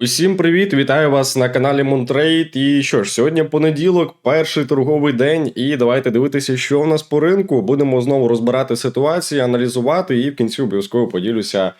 Усім привіт! Вітаю вас на каналі Мунтрейд. І що ж, сьогодні понеділок, перший торговий день, і давайте дивитися, що в нас по ринку. Будемо знову розбирати ситуацію, аналізувати, і в кінці обов'язково поділюся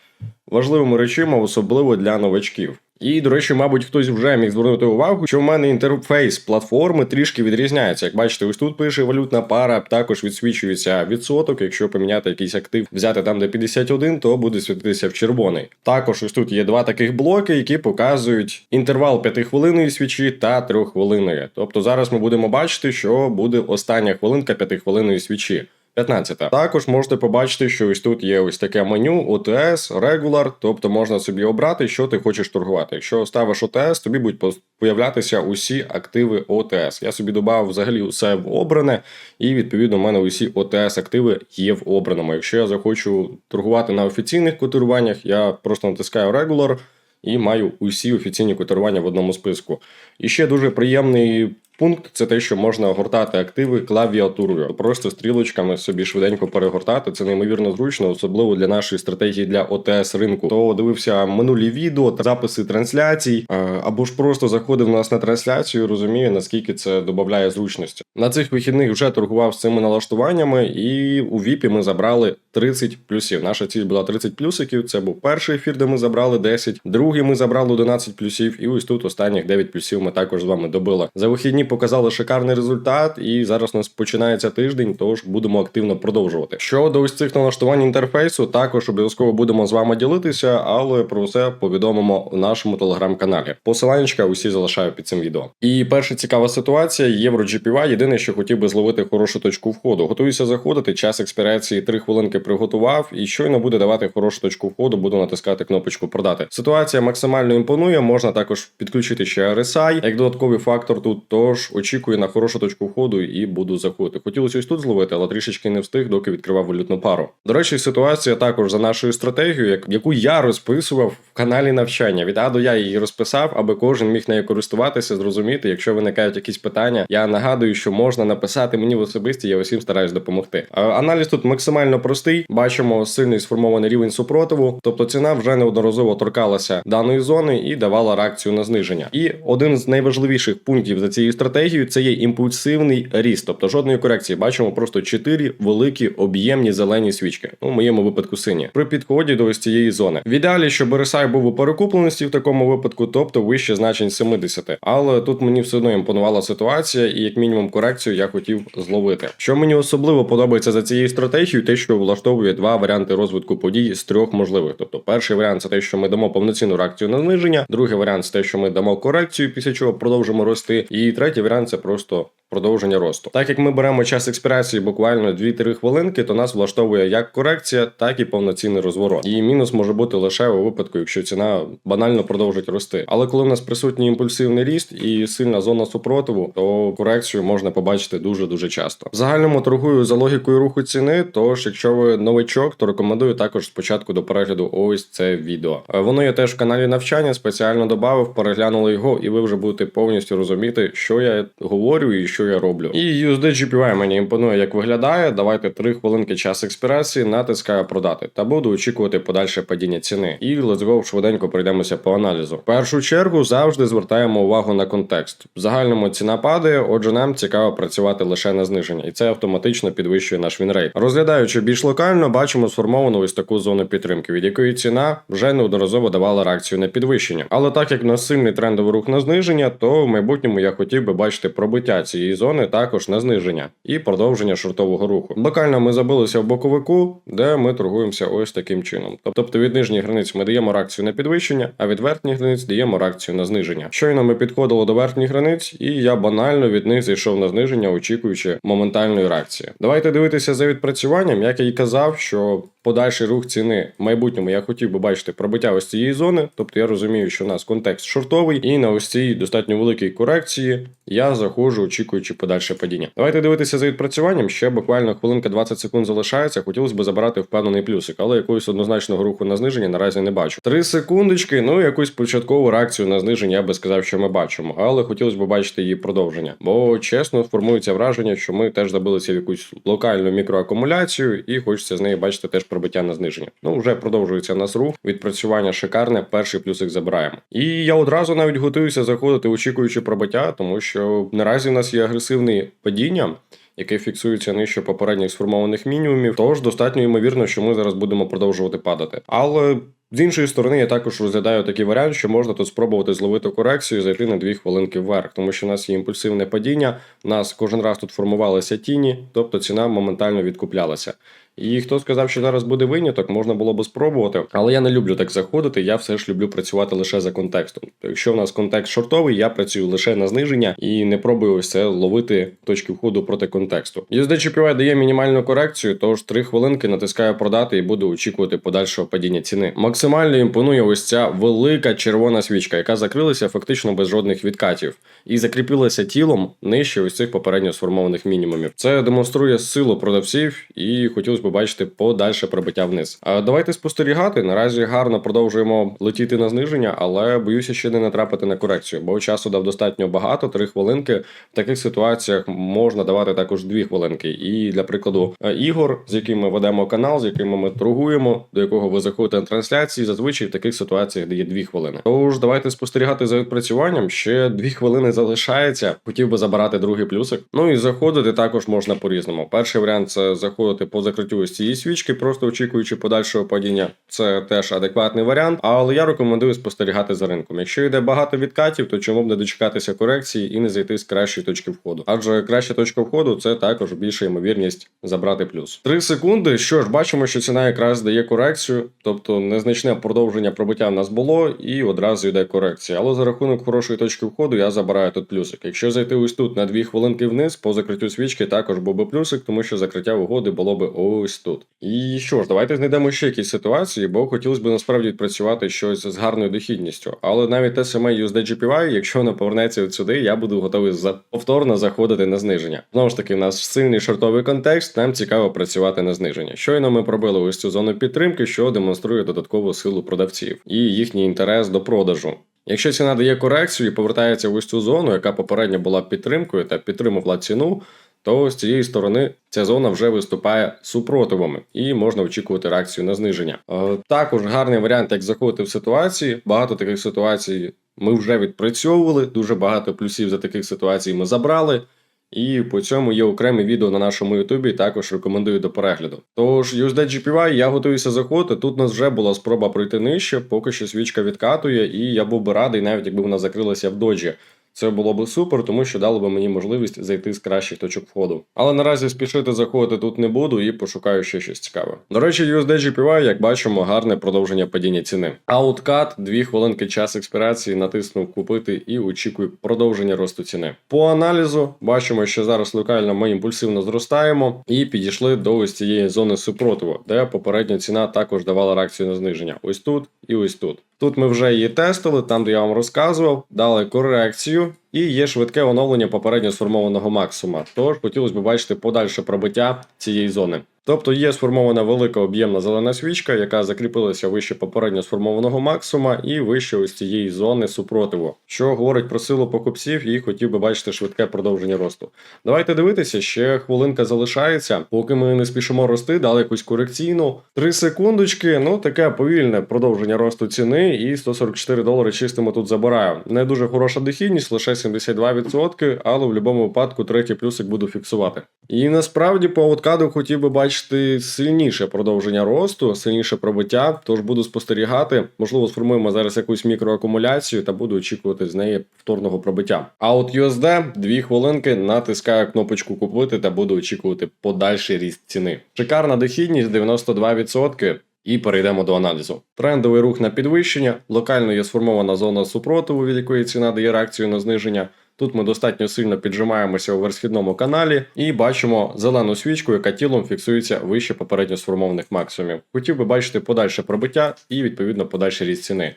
важливими речами, особливо для новачків. І, до речі, мабуть, хтось вже міг звернути увагу, що в мене інтерфейс платформи трішки відрізняється. Як бачите, ось тут пише валютна пара, також відсвічується відсоток. Якщо поміняти якийсь актив, взяти там, де 51, то буде світитися в червоний. Також ось тут є два таких блоки, які показують інтервал 5-хвилинної свічі та 3-хвилинної. Тобто зараз ми будемо бачити, що буде остання хвилинка 5-хвилинної свічі. 15. Також можете побачити, що ось тут є ось таке меню ОТС, Regular, тобто можна собі обрати, що ти хочеш торгувати. Якщо ставиш ОТС, тобі будуть появлятися усі активи ОТС. Я собі додав взагалі усе в обране, і відповідно в мене усі ОТС активи є в обраному. Якщо я захочу торгувати на офіційних котируваннях, я просто натискаю Regular і маю усі офіційні котирування в одному списку. І ще дуже приємний пункт це те, що можна гортати активи клавіатурою, просто стрілочками собі швиденько перегортати. Це неймовірно зручно, особливо для нашої стратегії для ОТС ринку. То дивився минулі відео, та записи трансляцій, е, або ж просто заходив нас на трансляцію, розумію наскільки це додає зручності. На цих вихідних вже торгував з цими налаштуваннями, і у ВІПі ми забрали 30 плюсів. Наша ціль була 30 плюсиків. Це був перший ефір, де ми забрали 10, другий ми забрали 11 плюсів, і ось тут останніх 9 плюсів ми також з вами добили. За вихідні показали шикарний результат, і зараз у нас починається тиждень, тож будемо активно продовжувати. Щодо ось цих налаштувань інтерфейсу, також обов'язково будемо з вами ділитися, але про все повідомимо у нашому телеграм-каналі. Посиланнячка усі залишаю під цим відео. І перша цікава ситуація євро GPY. Єдине, що хотів би зловити хорошу точку входу. Готуюся заходити. Час експірації 3 хвилинки приготував, і щойно буде давати хорошу точку входу, буду натискати кнопочку продати. Ситуація максимально імпонує. Можна також підключити ще RSI як додатковий фактор тут. Тож очікую на хорошу точку входу і буду заходити. Хотілося ось тут зловити, але трішечки не встиг, доки відкривав валютну пару. До речі, ситуація також за нашою стратегією, яку я розписував в каналі навчання. Від А до я її розписав, аби кожен міг нею користуватися, зрозуміти. Якщо виникають якісь питання, я нагадую, що можна написати мені в особисті, я усім стараюсь допомогти. Аналіз тут максимально простий. Бачимо сильний сформований рівень супротиву, тобто ціна вже неодноразово торкалася даної зони і давала реакцію на зниження. І один з найважливіших пунктів за цією стратегією це є імпульсивний ріст, тобто жодної корекції. Бачимо просто чотири великі об'ємні зелені свічки. Ну, в моєму випадку сині. При підході до ось цієї зони. В ідеалі, щоб RSI був у перекупленості в такому випадку, тобто вище значень 70. Але тут мені все одно імпонувала ситуація, і як мінімум корекцію я хотів зловити. Що мені особливо подобається за цією стратегією, те, що влаштовує два варіанти розвитку подій з трьох можливих. Тобто, перший варіант це те, що ми дамо повноцінну реакцію на зниження, другий варіант це те, що ми дамо корекцію, після чого продовжимо рости. І третій варіант це просто. Продовження росту. Так як ми беремо час експірації буквально 2-3 хвилинки, то нас влаштовує як корекція, так і повноцінний розворот. І мінус може бути лише у випадку, якщо ціна банально продовжить рости. Але коли в нас присутній імпульсивний ріст і сильна зона супротиву, то корекцію можна побачити дуже дуже часто. В загальному торгую за логікою руху ціни. Тож, якщо ви новичок, то рекомендую також спочатку до перегляду ось це відео. Е, Воно є теж в каналі навчання, спеціально додав, переглянули його, і ви вже будете повністю розуміти, що я говорю і що я роблю. І USD GPY мені імпонує, як виглядає. Давайте 3 хвилинки час експірації, натискаю продати та буду очікувати подальше падіння ціни. І let's go, швиденько пройдемося по аналізу. В першу чергу завжди звертаємо увагу на контекст. В загальному ціна падає, отже, нам цікаво працювати лише на зниження, і це автоматично підвищує наш вінрейт. Розглядаючи більш локально, бачимо сформовану ось таку зону підтримки, від якої ціна вже неодноразово давала реакцію на підвищення. Але так як в нас сильний трендовий рух на зниження, то в майбутньому я хотів би бачити пробиття цієї зони також на зниження і продовження шортового руху. Локально ми забилися в боковику, де ми торгуємося ось таким чином. Тобто від нижніх границь ми даємо реакцію на підвищення, а від верхніх границь даємо реакцію на зниження. Щойно ми підходили до верхніх границь, і я банально від них зайшов на зниження, очікуючи моментальної реакції. Давайте дивитися за відпрацюванням, як я і казав, що подальший рух ціни в майбутньому я хотів би бачити пробиття ось цієї зони. Тобто я розумію, що у нас контекст шортовий, і на ось цій достатньо великій корекції я заходжу, очікуючи подальше падіння. Давайте дивитися за відпрацюванням. Ще буквально хвилинка 20 секунд залишається. Хотілося б забирати впевнений плюсик, але якогось однозначного руху на зниження наразі не бачу. Три секундочки. Ну якусь початкову реакцію на зниження я би сказав, що ми бачимо, але хотілося б бачити її продовження. Бо чесно формується враження, що ми теж забилися в якусь локальну мікроакумуляцію, і хочеться з неї бачити теж пробиття на зниження. Ну вже продовжується нас рух. Відпрацювання шикарне. Перший плюсик забираємо. І я одразу навіть готуюся заходити, очікуючи пробиття, тому що наразі в нас є агресивне падіння. Яке фіксується нижче попередніх сформованих мінімумів, тож достатньо ймовірно, що ми зараз будемо продовжувати падати. Але з іншої сторони, я також розглядаю такий варіант, що можна тут спробувати зловити корекцію і зайти на дві хвилинки вверх, тому що в нас є імпульсивне падіння, у нас кожен раз тут формувалися тіні, тобто ціна моментально відкуплялася. І хто сказав, що зараз буде виняток, можна було би спробувати, але я не люблю так заходити. Я все ж люблю працювати лише за контекстом. Якщо в нас контекст шортовий, я працюю лише на зниження і не пробую ось це ловити точки входу проти контексту. USD GPY дає мінімальну корекцію, тож 3 хвилинки натискаю продати і буду очікувати подальшого падіння ціни. Максимально імпонує ось ця велика червона свічка, яка закрилася фактично без жодних відкатів, і закріпилася тілом нижче ось цих попередньо сформованих мінімумів. Це демонструє силу продавців і хотілося б побачити подальше пробиття вниз. А давайте спостерігати. Наразі гарно продовжуємо летіти на зниження, але боюся ще не натрапити на корекцію, бо часу дав достатньо багато, три хвилинки. В таких ситуаціях можна давати також дві хвилинки. І для прикладу, е, ігор, з яким ми ведемо канал, з якими ми торгуємо, до якого ви заходите на трансляції, зазвичай в таких ситуаціях дає дві хвилини. Тож давайте спостерігати за відпрацюванням. Ще дві хвилини залишається. Хотів би забирати другий плюсик. Ну і заходити також можна по-різному. Перший варіант це заходити по закриттю ось цієї свічки, просто очікуючи подальшого падіння. Це теж адекватний варіант, але я рекомендую спостерігати за ринком. Якщо йде багато відкатів, то чому б не дочекатися корекції і не зайти з кращої точки входу? Адже краща точка входу це також більша ймовірність забрати плюс. Три секунди. Що ж, бачимо, що ціна якраз дає корекцію, тобто незначне продовження пробиття в нас було, і одразу йде корекція. Але за рахунок хорошої точки входу я забираю тут плюсик. Якщо зайти ось тут на дві хвилинки вниз, по закриттю свічки також був би плюсик, тому що закриття угоди було би ось тут. І що ж, давайте знайдемо ще якісь ситуації, бо хотілося б насправді відпрацювати щось з гарною дохідністю. Але навіть те саме USD GPY, якщо воно повернеться сюди, я буду готовий за повторно заходити на зниження. Знову ж таки, в нас сильний шортовий контекст, нам цікаво працювати на зниження. Щойно ми пробили ось цю зону підтримки, що демонструє додаткову силу продавців і їхній інтерес до продажу. Якщо ціна дає корекцію і повертається в ось цю зону, яка попередньо була підтримкою та підтримувала ціну, то з цієї сторони ця зона вже виступає супротивами і можна очікувати реакцію на зниження. Е, також гарний варіант, як заходити в ситуації. Багато таких ситуацій ми вже відпрацьовували. Дуже багато плюсів за таких ситуацій ми забрали. І по цьому є окреме відео на нашому Ютубі, також рекомендую до перегляду. Тож, USD.GPY я готуюся заходити. Тут у нас вже була спроба пройти нижче, поки що свічка відкатує, і я був би радий, навіть якби вона закрилася в доджі. Це було б супер, тому що дало б мені можливість зайти з кращих точок входу. Але наразі спішити заходити тут не буду і пошукаю ще щось цікаве. До речі, USD GPY, як бачимо, гарне продовження падіння ціни. Ауткат, 2 хвилинки час експірації, натиснув купити і очікую продовження росту ціни. По аналізу бачимо, що зараз локально ми імпульсивно зростаємо і підійшли до ось цієї зони супротиву, де попередня ціна також давала реакцію на зниження. Ось тут і ось тут. Тут ми вже її тестили, там де я вам розказував, дали корекцію, і є швидке оновлення попередньо сформованого максимума. Тож хотілося б бачити подальше пробиття цієї зони. Тобто є сформована велика об'ємна зелена свічка, яка закріпилася вище попередньо сформованого максимума і вище ось цієї зони супротиву, що говорить про силу покупців і хотів би бачити швидке продовження росту. Давайте дивитися, ще хвилинка залишається, поки ми не спішимо рости, дали якусь корекційну. Три секундочки, ну таке повільне продовження росту ціни, і 144 долари чистимо тут забираю. Не дуже хороша дохідність, лише 72%, але в будь-якому випадку третій плюсик буду фіксувати. І насправді по ауткаду хотів би бачити сильніше продовження росту, сильніше пробиття, тож буду спостерігати. Можливо, сформуємо зараз якусь мікроакумуляцію та буду очікувати з неї повторного пробиття. А от USD, дві хвилинки, натискаю кнопочку купити та буду очікувати подальший ріст ціни. Шикарна дохідність 92%. І перейдемо до аналізу. Трендовий рух на підвищення, локально є сформована зона супротиву, від якої ціна дає реакцію на зниження. Тут ми достатньо сильно піджимаємося у верхідному каналі і бачимо зелену свічку, яка тілом фіксується вище попередньо сформованих максимумів. Хотів би бачити подальше пробиття і відповідно подальший ріст ціни.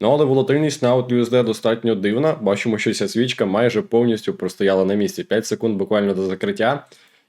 Ну але волатильність на USD достатньо дивна. Бачимо, що ця свічка майже повністю простояла на місці. 5 секунд буквально до закриття,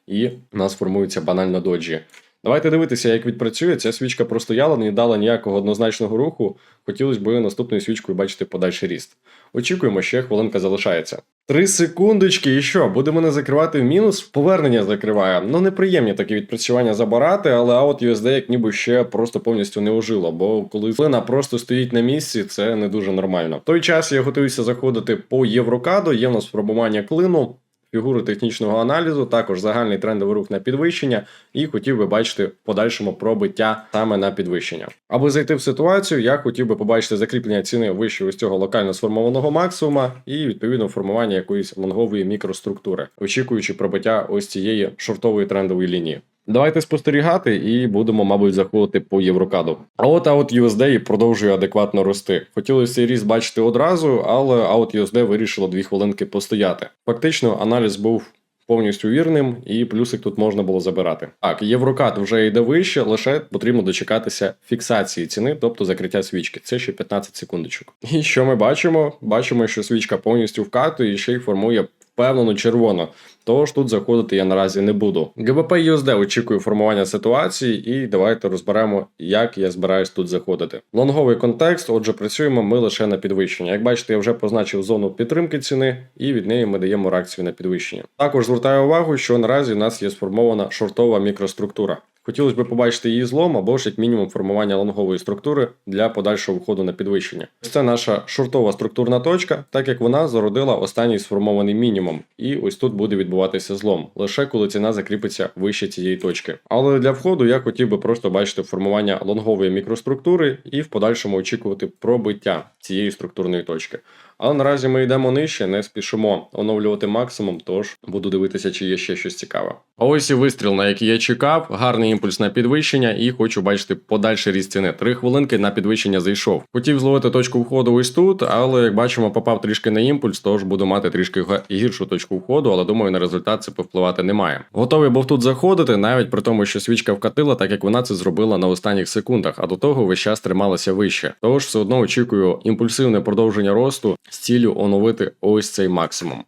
і у нас формується банально доджі. Давайте дивитися, як відпрацює. Ця свічка простояла, не дала ніякого однозначного руху. Хотілося б наступною свічкою бачити подальший ріст. Очікуємо, ще хвилинка залишається. Три секундочки, і що? Буде мене закривати в мінус? Повернення закриває. Ну, неприємні такі відпрацювання забирати, але аут USD як ніби ще просто повністю не ожило, бо коли хвилина просто стоїть на місці, це не дуже нормально. В той час я готуюся заходити по Єврокаду, є в нас спробування клину. Фігури технічного аналізу, також загальний трендовий рух на підвищення, і хотів би бачити в подальшому пробиття саме на підвищення. Аби зайти в ситуацію, я хотів би побачити закріплення ціни вище ось цього локально сформованого максимума і відповідно формування якоїсь лонгової мікроструктури, очікуючи пробиття ось цієї шортової трендової лінії. Давайте спостерігати і будемо, мабуть, заходити по Єврокаду. А от аут USD продовжує адекватно рости. Хотілося ріст бачити одразу, але аут USD вирішило дві хвилинки постояти. Фактично, аналіз був. Повністю вірним, і плюсик тут можна було забирати. Так, єврокат вже йде вище, лише потрібно дочекатися фіксації ціни, тобто закриття свічки. Це ще 15 секундочок. І що ми бачимо? Бачимо, що свічка повністю вкатує і ще й формує впевнену червону. Тож тут заходити я наразі не буду. ГБП USD очікує формування ситуації, і давайте розберемо, як я збираюсь тут заходити. Лонговий контекст, отже, працюємо ми лише на підвищення. Як бачите, я вже позначив зону підтримки ціни, і від неї ми даємо реакцію на підвищення. Також звертаю увагу, що наразі у нас є сформована шортова мікроструктура. Хотілося б побачити її злом або ж як мінімум формування лонгової структури для подальшого входу на підвищення. Це наша шортова структурна точка, так як вона зародила останній сформований мінімум, і ось тут буде відбуватися злом, лише коли ціна закріпиться вище цієї точки. Але для входу я хотів би просто бачити формування лонгової мікроструктури і в подальшому очікувати пробиття цієї структурної точки. Але наразі ми йдемо нижче, не спішимо оновлювати максимум, тож буду дивитися, чи є ще щось цікаве. Ось і вистріл, на який я чекав, гарний імпульс на підвищення, і хочу бачити подальший ріст ціни. Три хвилинки на підвищення зайшов. Хотів зловити точку входу ось тут, але як бачимо, попав трішки на імпульс, тож буду мати трішки гіршу точку входу, але думаю, на результат це повпливати не має. Готовий був тут заходити, навіть при тому, що свічка вкатила, так як вона це зробила на останніх секундах, а до того весь час трималася вище. Тож все одно очікую імпульсивне продовження росту з ціллю оновити ось цей максимум.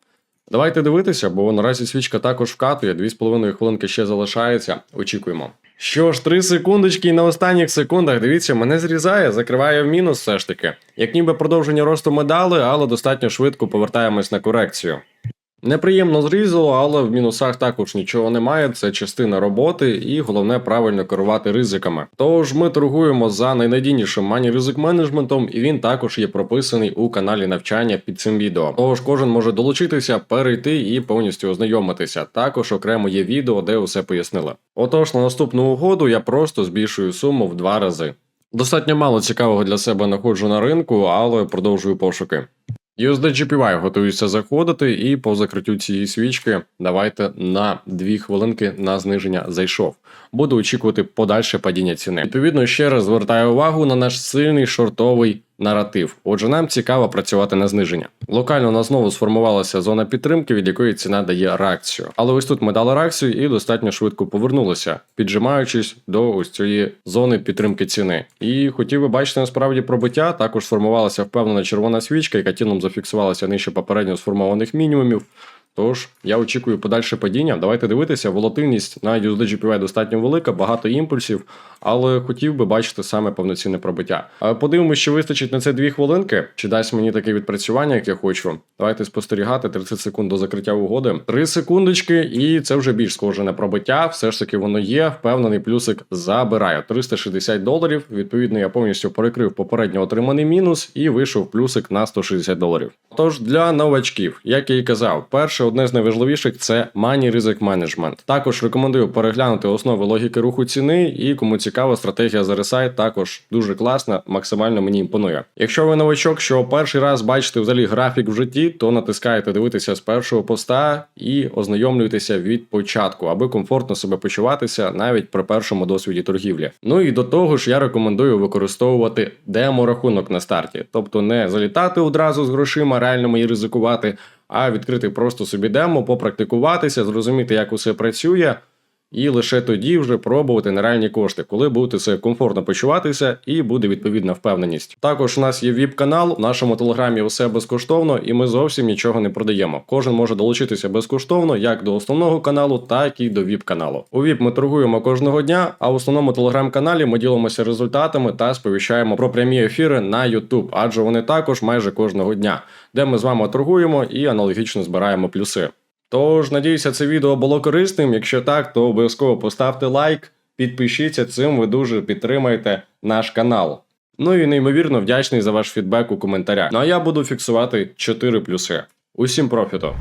Давайте дивитися, бо наразі свічка також вкатує, 2,5 хвилинки ще залишається. Очікуємо. Що ж, 3 секундочки і на останніх секундах, дивіться, мене зрізає, закриває в мінус все ж таки. Як ніби продовження росту ми дали, але достатньо швидко повертаємось на корекцію. Неприємно зрізало, але в мінусах також нічого немає. Це частина роботи, і головне правильно керувати ризиками. Тож ми торгуємо за найнадійнішим мані ризик менеджментом, і він також є прописаний у каналі навчання під цим відео. Тож кожен може долучитися, перейти і повністю ознайомитися. Також окремо є відео, де усе пояснили. Отож, на наступну угоду я просто збільшую суму в два рази. Достатньо мало цікавого для себе знаходжу на ринку, але продовжую пошуки. USD готується заходити, і по закриттю цієї свічки давайте на 2 хвилинки на зниження зайшов. Буду очікувати подальше падіння ціни. Відповідно, ще раз звертаю увагу на наш сильний шортовий наратив. Отже, нам цікаво працювати на зниження. Локально у нас знову сформувалася зона підтримки, від якої ціна дає реакцію. Але ось тут ми дали реакцію і достатньо швидко повернулися, піджимаючись до ось цієї зони підтримки ціни. І хотів би бачити насправді пробиття. Також сформувалася впевнена червона свічка, яка тілом зафіксувалася нижче попередньо сформованих мінімумів. Тож я очікую подальше падіння. Давайте дивитися. Волатильність на USD достатньо велика, багато імпульсів, але хотів би бачити саме повноцінне пробиття. Подивимось, чи вистачить на це дві хвилинки, чи дасть мені таке відпрацювання, як я хочу. Давайте спостерігати 30 секунд до закриття угоди. Три секундочки, і це вже більш схоже на пробиття. Все ж таки воно є. Впевнений плюсик забираю 360 доларів. Відповідно, я повністю перекрив попередньо отриманий мінус і вийшов плюсик на 160 доларів. Тож для новачків, як я і казав, перше одне з найважливіших це Money Risk Management. Також рекомендую переглянути основи логіки руху ціни, і кому цікава стратегія за RSI також дуже класна, максимально мені імпонує. Якщо ви новачок, що перший раз бачите взагалі графік в житті, то натискаєте дивитися з першого поста і ознайомлюйтеся від початку, аби комфортно себе почуватися навіть при першому досвіді торгівлі. Ну і до того ж, я рекомендую використовувати демо-рахунок на старті, тобто не залітати одразу з грошима, реальними і ризикувати, а відкрити просто собі демо, попрактикуватися, зрозуміти, як усе працює. і лише тоді вже пробувати на реальні кошти, коли будете себе комфортно почуватися і буде відповідна впевненість. Також у нас є віп-канал, в нашому телеграмі усе безкоштовно, і ми зовсім нічого не продаємо. Кожен може долучитися безкоштовно як до основного каналу, так і до віп-каналу. У віп ми торгуємо кожного дня, а в основному телеграм-каналі ми ділимося результатами та сповіщаємо про прямі ефіри на YouTube, адже вони також майже кожного дня, де ми з вами торгуємо і аналогічно збираємо плюси. Тож, надіюся, це відео було корисним. Якщо так, то обов'язково поставте лайк, підпишіться цим, ви дуже підтримаєте наш канал. Ну і неймовірно вдячний за ваш фідбек у коментарях. Ну а я буду фіксувати 4 плюси. Усім профіту!